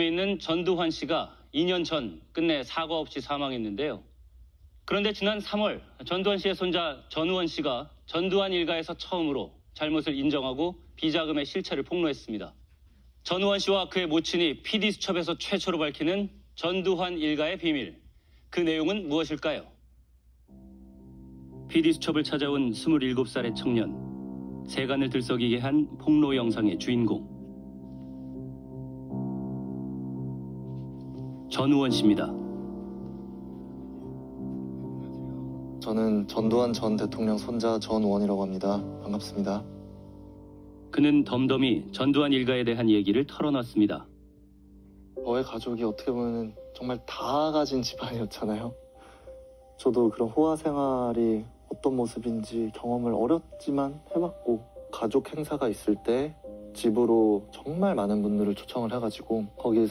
에 있는 전두환 씨가 2년 전 끝내 사과 없이 사망했는데요. 그런데 지난 3월 전두환 씨의 손자 전우원 씨가 전두환 일가에서 처음으로 잘못을 인정하고 비자금의 실체를 폭로했습니다. 전우원 씨와 그의 모친이 PD수첩에서 최초로 밝히는 전두환 일가의 비밀. 그 내용은 무엇일까요? PD수첩을 찾아온 27살의 청년. 세간을 들썩이게 한 폭로 영상의 주인공. 전우원 씨입니다. 저는 전두환 전 대통령 손자 전우원이라고 합니다. 반갑습니다. 그는 덤덤히 전두환 일가에 대한 얘기를 털어놨습니다. 저의 가족이 어떻게 보면 정말 다 가진 집안이었잖아요. 저도 그런 호화 생활이 어떤 모습인지 경험을 어렵지만 해봤고 가족 행사가 있을 때 집으로 정말 많은 분들을 초청을 해가지고 거기에서